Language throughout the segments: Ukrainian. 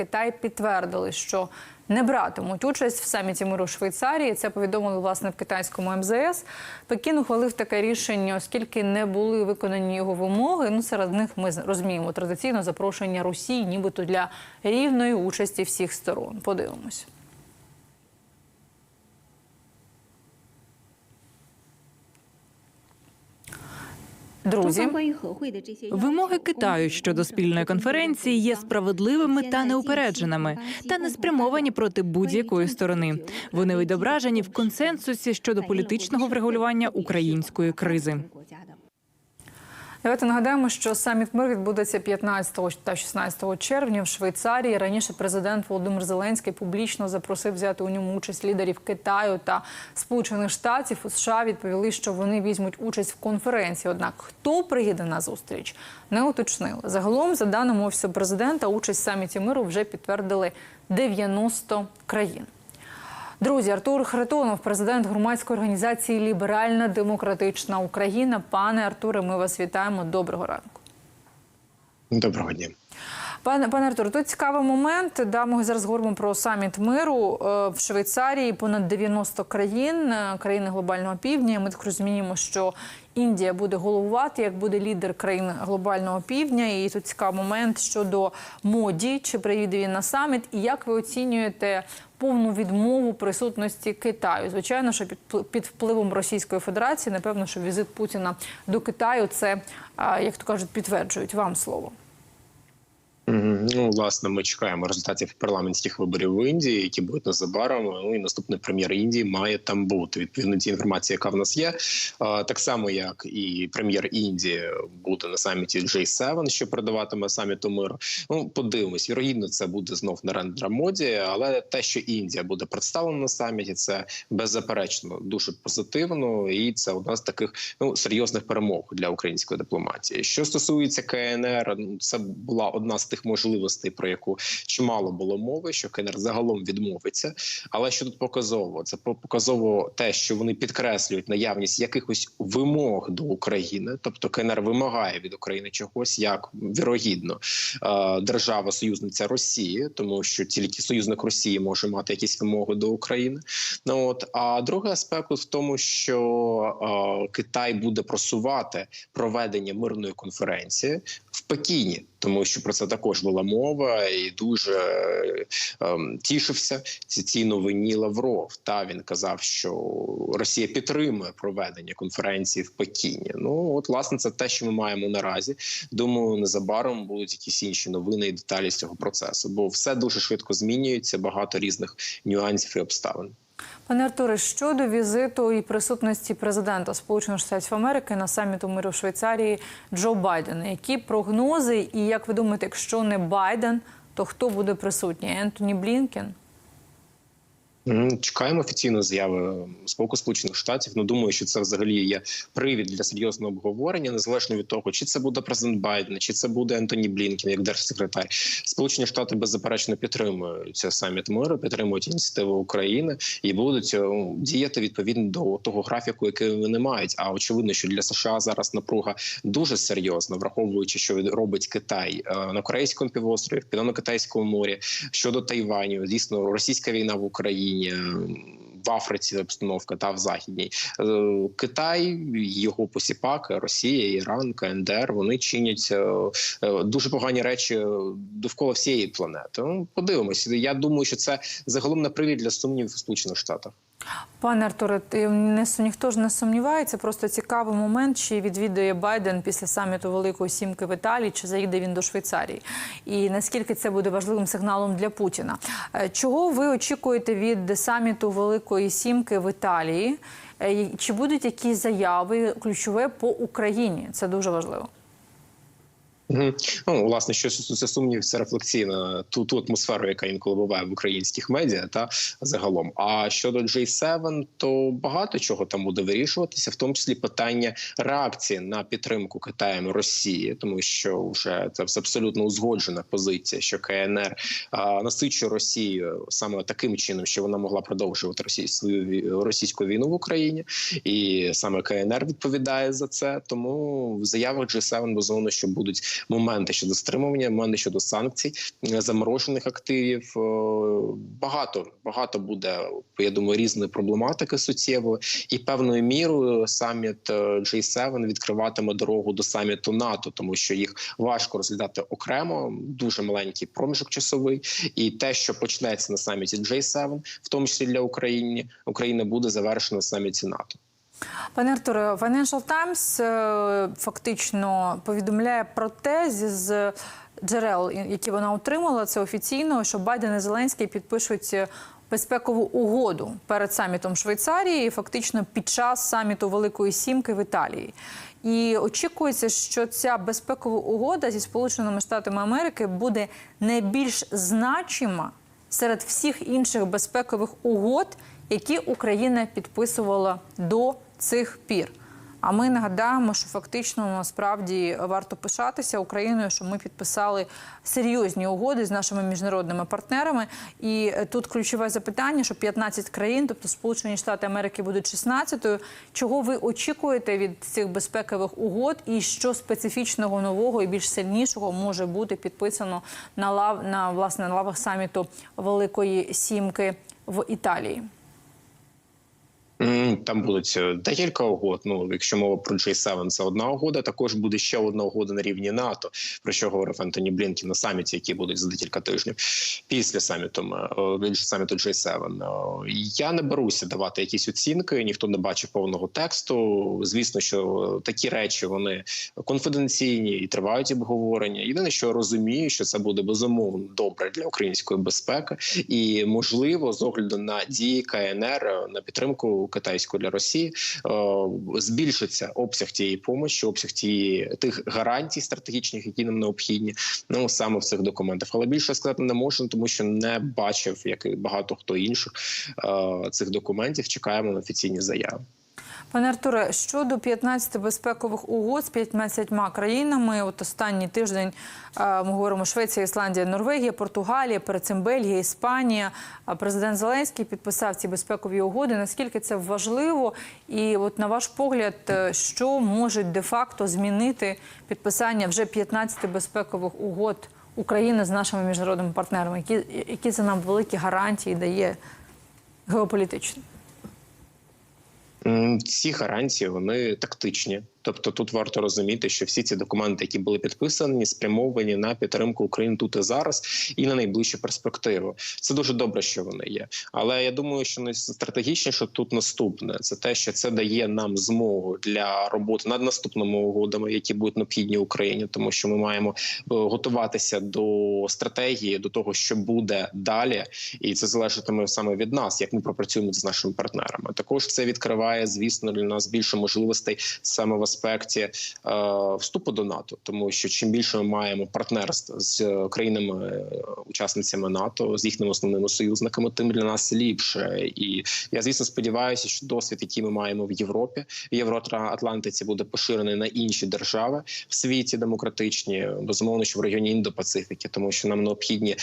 Китай підтвердили, що не братимуть участь в саміті миру Швейцарії. Це повідомили власне в китайському МЗС. Пекін ухвалив таке рішення, оскільки не були виконані його вимоги. Ну серед них ми розуміємо традиційно запрошення Росії, нібито для рівної участі всіх сторон. Подивимось. Друзі, Вимоги Китаю щодо спільної конференції є справедливими та неупередженими, та не спрямовані проти будь-якої сторони. Вони відображені в консенсусі щодо політичного врегулювання української кризи. Давайте нагадаємо, що саміт мир відбудеться 15 та 16 червня в Швейцарії. Раніше президент Володимир Зеленський публічно запросив взяти у ньому участь лідерів Китаю та Сполучених Штатів. У США відповіли, що вони візьмуть участь в конференції. Однак хто приїде на зустріч, не уточнили. Загалом, за даними офісу президента, участь в саміті миру вже підтвердили 90 країн. Друзі, Артур Хретонов, президент громадської організації Ліберальна Демократична Україна. Пане Артуре, ми вас вітаємо. Доброго ранку. Доброго дня. Пане пане Артур, тут цікавий момент. Да, ми зараз говоримо про саміт миру е, в Швейцарії. Понад 90 країн, е, країни глобального півдня. Ми так розуміємо, що Індія буде головувати, як буде лідер країн глобального півдня. І тут цікавий момент щодо моді, чи приїде він на саміт, і як ви оцінюєте повну відмову присутності Китаю? Звичайно, що під, під впливом Російської Федерації, напевно, що візит Путіна до Китаю це, як то кажуть, підтверджують вам слово. Ну, власне, ми чекаємо результатів парламентських виборів в Індії, які будуть незабаром. Ну і наступний прем'єр Індії має там бути. Відповідно ті інформації, яка в нас є. Так само, як і прем'єр Індії буде на саміті J7, що передаватиме саміту миру. Ну, подивимось, вірогідно, це буде знов на рендера моді, але те, що Індія буде представлена на саміті, це беззаперечно дуже позитивно, і це одна з таких ну серйозних перемог для української дипломатії. Що стосується КНР, ну, це була одна з тих можливостей, про яку чимало було мови, що КНР загалом відмовиться. Але що тут показово? Це показово те, що вони підкреслюють наявність якихось вимог до України, тобто КНР вимагає від України чогось, як вірогідно е, держава союзниця Росії, тому що тільки союзник Росії може мати якісь вимоги до України. Ну от а другий аспект в тому, що е, Китай буде просувати проведення мирної конференції в Пекіні, тому що про це також була мова, і дуже е, ем, тішився ці новині Лавров. Та він казав, що Росія підтримує проведення конференції в Пекіні. Ну от власне це те, що ми маємо наразі. Думаю, незабаром будуть якісь інші новини і деталі з цього процесу, бо все дуже швидко змінюється. Багато різних нюансів і обставин. Пане Артуре, щодо візиту і присутності президента Сполучених Штатів Америки на саміту миру в Швейцарії Джо Байдена, які прогнози, і як ви думаєте, якщо не Байден, то хто буде присутній? Ентоні Блінкен? Чекаємо офіційної заяви з боку Сполучених Штатів. Ну думаю, що це взагалі є привід для серйозного обговорення, незалежно від того, чи це буде президент Байден, чи це буде Ентоні Блінкен, як держсекретар. Сполучені Штати беззаперечно підтримують саміт миру, підтримують ініціативу України і будуть ну, діяти відповідно до того графіку, який вони мають. А очевидно, що для США зараз напруга дуже серйозна, враховуючи, що робить Китай е, на корейському півострові, в південно-китайському морі щодо Тайваню. Дійсно, російська війна в Україні. В Африці обстановка та в західній Е, Китай, його посіпаки, Росія, Іран, КНДР. Вони чинять е, е, дуже погані речі довкола всієї планети. Ну, подивимося. Я думаю, що це загалом не привід для сумнівів у Сполучених Штатах. Пане Артуре, не ніхто ж не сумнівається. Просто цікавий момент, чи відвідує Байден після саміту Великої Сімки в Італії, чи заїде він до Швейцарії, і наскільки це буде важливим сигналом для Путіна. Е, Чого ви очікуєте від саміту Великої Сімки в Італії? Е, Чи будуть якісь заяви ключове по Україні? Це дуже важливо. Ну, власне, що стосується сумнівів, це рефлексійна ту, ту атмосферу, яка інколи буває в українських медіа, та загалом. А щодо J7, то багато чого там буде вирішуватися, в тому числі питання реакції на підтримку Китаєм Росії, тому що вже це абсолютно узгоджена позиція, що КНР а, насичує Росію саме таким чином, що вона могла продовжувати росій, свою російську війну в Україні, і саме КНР відповідає за це. Тому в заявах G7 безумовно, що будуть моменти щодо стримування, моменти щодо санкцій, е, заморожених активів. Е, Багато багато буде. Я думаю, різної проблематики суттєвої, і певною мірою саміт е, G7 відкриватиме дорогу до саміту НАТО, тому що їх важко розглядати окремо. Дуже маленький проміжок часовий, і те, що почнеться на саміті G7, в тому числі для України, України буде завершено на саміті НАТО. Пане Артуре, Financial Times е, фактично повідомляє про те з джерел, які вона отримала, це офіційно, що Байден і Зеленський підпишуть безпекову угоду перед самітом Швейцарії, фактично під час саміту Великої Сімки в Італії. І очікується, що ця безпекова угода зі Сполученими Штатами Америки буде найбільш значима серед всіх інших безпекових угод, які Україна підписувала до цих пір. А ми нагадаємо, що фактично насправді варто пишатися Україною, що ми підписали серйозні угоди з нашими міжнародними партнерами. І е, тут ключове запитання, що 15 країн, тобто Сполучені Штати Америки, будуть 16-ю. Чого ви очікуєте від цих безпекових угод, і що специфічного нового і більш сильнішого може бути підписано на лав на власне на лавах саміту Великої Сімки в Італії? Там будуть е, декілька угод. Ну, якщо мова про G7, це одна угода. Також буде ще одна угода на рівні НАТО, про що говорив Антоні Блінкін на саміті, які будуть за декілька тижнів після саміту е, саміту G7. Е, Я не беруся давати якісь оцінки. Ніхто не бачив повного тексту. Звісно, що такі речі вони конфіденційні і тривають обговорення. Єдине, що я розумію, що це буде безумовно добре для української безпеки, і можливо, з огляду на дії КНР на підтримку китайську для Росії е, збільшиться обсяг тієї помощі, обсяг тієї тих гарантій стратегічних, які нам необхідні. Ну саме в цих документах. Але більше сказати не можна, тому що не бачив, як і багато хто інших е, цих документів. Чекаємо на офіційні заяви. Пане Артуре, щодо 15 безпекових угод з 15 країнами, от останній тиждень е, ми говоримо Швеція, Ісландія, Норвегія, Португалія, перед цим Бельгія, Іспанія. Президент Зеленський підписав ці безпекові угоди. Наскільки це важливо? І от на ваш погляд, е, що може де-факто змінити підписання вже 15 безпекових угод України з нашими міжнародними партнерами? Які, які це нам великі гарантії дає геополітично? Ці гарантії вони тактичні. Тобто тут варто розуміти, що всі ці документи, які були підписані, спрямовані на підтримку України тут і зараз, і на найближчу перспективу. Це дуже добре, що вони є. Але я думаю, що найстратегічніше тут наступне це те, що це дає нам змогу для роботи над наступними угодами, які будуть необхідні Україні, тому що ми маємо е, готуватися до стратегії, до того, що буде далі, і це залежатиме саме від нас, як ми пропрацюємо з нашими партнерами. Також це відкриває, звісно, для нас більше можливостей саме в аспекті е, вступу до НАТО, тому що чим більше ми маємо партнерств з е, країнами-учасницями НАТО, з їхніми основними союзниками, тим для нас ліпше. І я звісно сподіваюся, що досвід, який ми маємо в Європі, в Євроатлантиці, буде поширений на інші держави в світі демократичні, безумовно, що в регіоні Індо-Пацифіки, тому що нам необхідні е,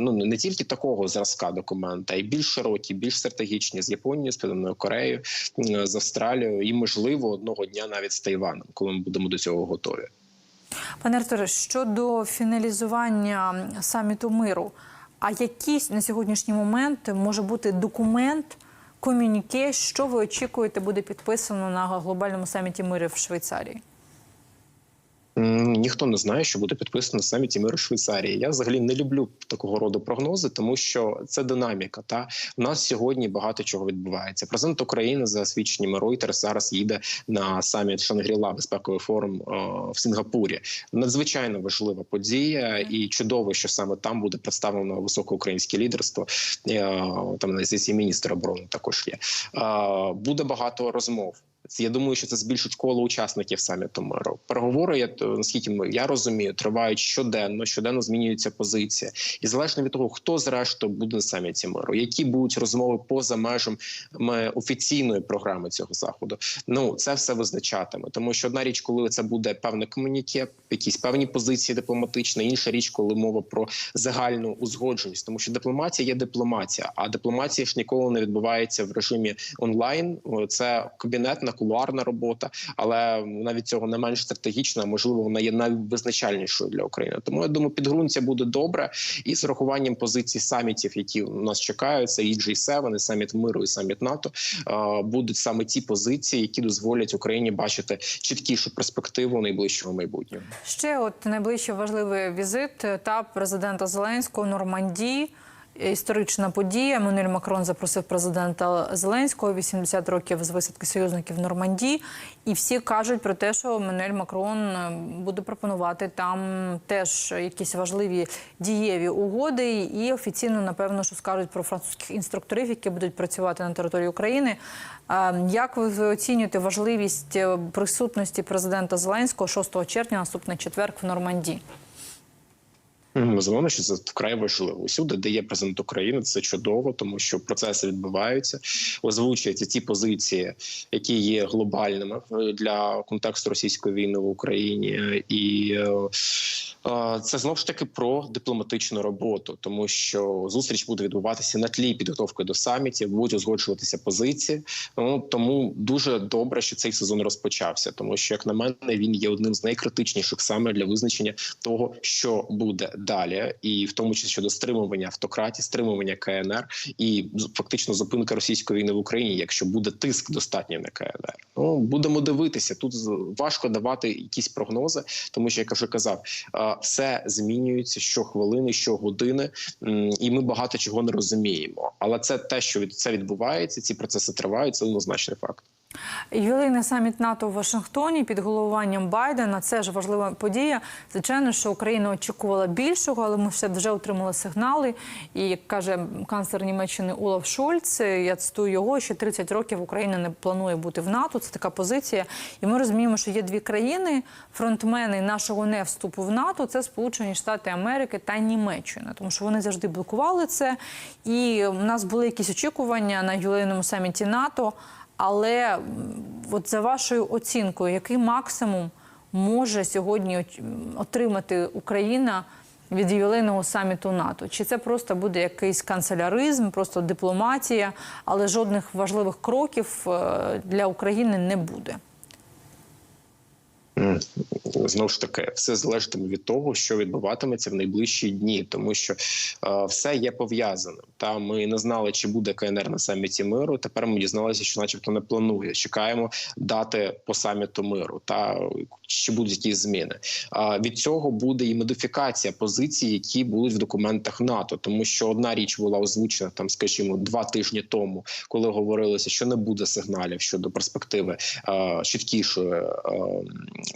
ну не тільки такого зразка документа, а й більш широкі, більш стратегічні з Японією, з Південною Кореєю, з Австралією. І можливо одного дня навіть з Тайваном, коли ми будемо до цього готові. Пане Артуре, щодо фіналізування саміту миру, а якийсь на сьогоднішній момент може бути документ, комюніке, що ви очікуєте буде підписано на глобальному саміті миру в Швейцарії? Ніхто не знає, що буде підписано саміті миру Швейцарії. Я взагалі не люблю такого роду прогнози, тому що це динаміка. Та у нас сьогодні багато чого відбувається. Президент України за свідченнями Reuters зараз їде на саміт Шангріла, безпековий форум е, в Сингапурі. Надзвичайно важлива подія, і чудово, що саме там буде представлено високоукраїнське лідерство. Е, Там на і міністр оборони також є. Е, Буде багато розмов. Я думаю, що це збільшить коло учасників саміту миру. Переговори, я то, наскільки я розумію, тривають щоденно, щоденно змінюється позиція, і залежно від того, хто зрештою буде на саміті миру, які будуть розмови поза межами офіційної програми цього заходу. Ну це все визначатиме, тому що одна річ, коли це буде певне комуніке, якісь певні позиції дипломатичні, інша річ, коли мова про загальну узгодженість, тому що дипломатія є дипломатія, а дипломатія ж ніколи не відбувається в режимі онлайн. Це кабінетна кулуарна робота, але від цього не менш стратегічна. Можливо, вона є найвизначальнішою для України. Тому я думаю, підґрунтя буде добре і з урахуванням позицій самітів, які у нас чекають, це і G7, і саміт миру, і саміт НАТО. Будуть саме ті позиції, які дозволять Україні бачити чіткішу перспективу найближчого майбутнього. Ще от найближчий важливий візит та президента Зеленського Нормандії. Історична подія. Еммануель Макрон запросив президента Зеленського 80 років з висадки союзників в Нормандії. І всі кажуть про те, що Еммануель Макрон е, буде пропонувати там теж якісь важливі дієві угоди. І офіційно, напевно, що скажуть про французьких інструкторів, які будуть працювати на території України. Е, Як ви оцінюєте важливість е, присутності президента Зеленського 6 червня, наступний четверг в Нормандії? Безумовно, що це вкрай важливо. Усюди, де є президент України, це чудово, тому що процеси відбуваються, озвучуються ті позиції, які є глобальними е, для контексту російської війни в Україні, і е, е, це знову ж таки про дипломатичну роботу, тому що зустріч буде відбуватися на тлі підготовки до самітів, будуть узгоджуватися позиції. Ну тому дуже добре, що цей сезон розпочався, тому що, як на мене, він є одним з найкритичніших саме для визначення того, що буде далі, і в тому числі щодо стримування автократії, стримування КНР і фактично зупинка російської війни в Україні, якщо буде тиск достатній на КНР. Ну будемо дивитися. Тут важко давати якісь прогнози, тому що як я вже казав, все змінюється щохвилини, щогодини, і ми багато чого не розуміємо. Але це те, що від це відбувається, ці процеси тривають. Це однозначний факт. Ювілейний саміт НАТО в Вашингтоні під головуванням Байдена. Це ж важлива подія. Звичайно, що Україна очікувала більшого, але ми все вже отримали сигнали. І як каже канцлер Німеччини Олаф Шольц, я цитую його, що 30 років Україна не планує бути в НАТО. Це така позиція. І ми розуміємо, що є дві країни, фронтмени нашого не вступу в НАТО. Це Сполучені Штати Америки та Німеччина, тому що вони завжди блокували це. І в нас були якісь очікування на ювілейному саміті НАТО. Але от за вашою оцінкою, який максимум може сьогодні отримати Україна від ювілейного саміту НАТО? Чи це просто буде якийсь канцеляризм, просто дипломатія, але жодних важливих кроків е, для України не буде? Знову ж таки, все залежатиме від того, що відбуватиметься в найближчі дні, тому що е, все є пов'язане. Та ми не знали, чи буде КНР на саміті миру. Тепер ми дізналися, що, начебто, не планує. Чекаємо дати по саміту миру. Та чи будуть якісь зміни. А від цього буде і модифікація позицій, які будуть в документах НАТО, тому що одна річ була озвучена там, скажімо, два тижні тому, коли говорилося, що не буде сигналів щодо перспективи е, чіткішої е,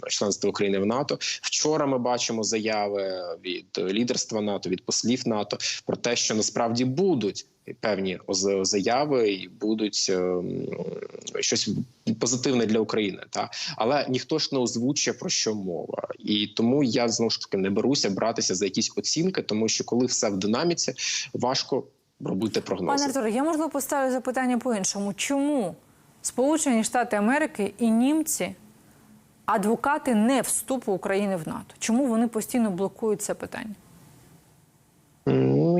членства України в НАТО. Вчора ми бачимо заяви від лідерства НАТО, від послів НАТО про те, що насправді будуть. Певні заяви і будуть е, щось позитивне для України, та але ніхто ж не озвучує про що мова, і тому я знову ж таки не беруся братися за якісь оцінки, тому що коли все в динаміці, важко робити прогнози. Пане Артуре, я можливо поставлю запитання по-іншому. Чому Сполучені Штати Америки і німці адвокати не вступу України в НАТО? Чому вони постійно блокують це питання?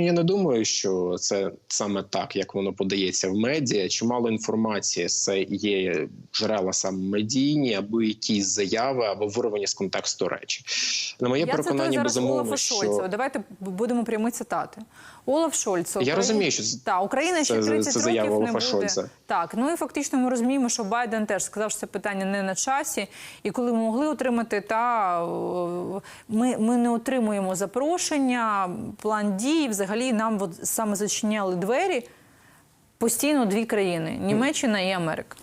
Я не думаю, що це саме так, як воно подається в медіа. Чимало інформації це є джерела саме медійні, або якісь заяви, або вирвані з контексту речі. На моє Я переконання, зараз безумовно, що Шольца. Давайте будемо прямі цитати. Олаф Шольц. Я розумію, що та Україна ще це- 30 це заява років не Олафа буде. Шольца. Так, ну і фактично ми розуміємо, що Байден теж сказав, що це питання не на часі. І коли ми могли отримати, та е, ми, ми не отримуємо запрошення, план дій. Взагалі нам от саме зачиняли двері постійно дві країни: Німеччина і Америка.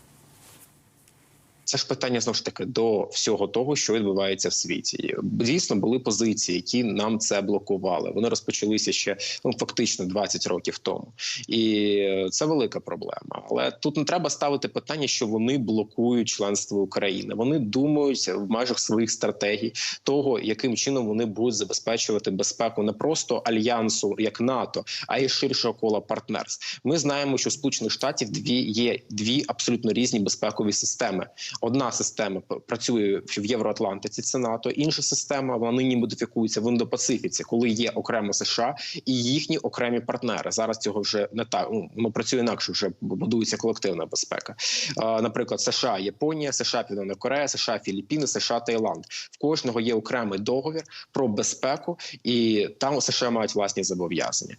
Це ж питання знову ж таки до всього того, що відбувається в світі. Дійсно, були позиції, які нам це блокували. Вони розпочалися ще ну фактично 20 років тому, і це велика проблема. Але тут не треба ставити питання, що вони блокують членство України. Вони думають в межах своїх стратегій того, яким чином вони будуть забезпечувати безпеку не просто альянсу як НАТО, а й ширшого кола партнерств. Ми знаємо, що Сполучених Штатів дві є дві абсолютно різні безпекові системи. Одна система працює в Євроатлантиці, це НАТО, інша система вона нині модифікується в індопацифіці, коли є окремо США і їхні окремі партнери. Зараз цього вже не так. Ну, воно працює інакше, вже будується колективна безпека. Е, Наприклад, США, Японія, США, Південна Корея, США, Філіппіни, США, Таїланд. В кожного є окремий договір про безпеку, і там США мають власні зобов'язання.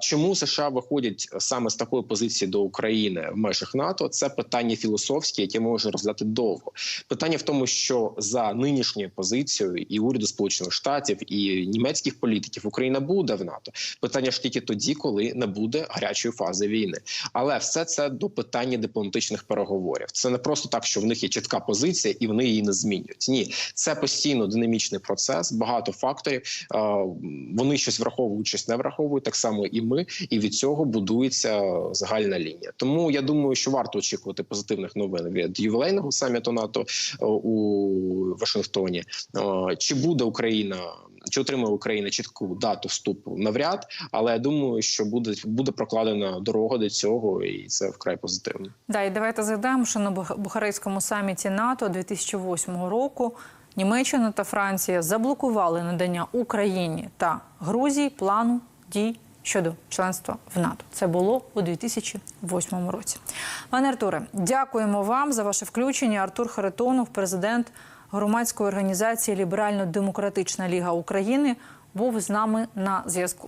Чому США виходять саме з такої позиції до України в межах НАТО? Це питання філософське, яке може розглядати довго. Питання в тому, що за нинішньою позицією і уряду Сполучених Штатів і німецьких політиків Україна буде в НАТО. Питання ж тільки тоді, коли не буде гарячої фази війни. Але все це до питання дипломатичних переговорів. Це не просто так, що в них є чітка позиція і вони її не змінюють. Ні, це постійно динамічний процес, багато факторів. Е, Вони щось враховують, щось не враховують. Так само і ми, і від цього будується загальна лінія. Тому я думаю, що варто очікувати позитивних новин від ювілейного саміту НАТО е, у Вашингтоні. Е, Чи буде Україна? Чи отримає Україна чітку дату вступу навряд, але я думаю, що буде буде прокладена дорога до цього, і це вкрай позитивно. Да, і давайте згадаємо, що на Бух- Бухарестському саміті НАТО 2008 року Німеччина та Франція заблокували надання Україні та Грузії плану дій щодо членства в НАТО. Це було у 2008 році. Пане Артуре, дякуємо вам за ваше включення. Артур Харитонов, президент громадської організації Ліберально-Демократична Ліга України, був з нами на зв'язку.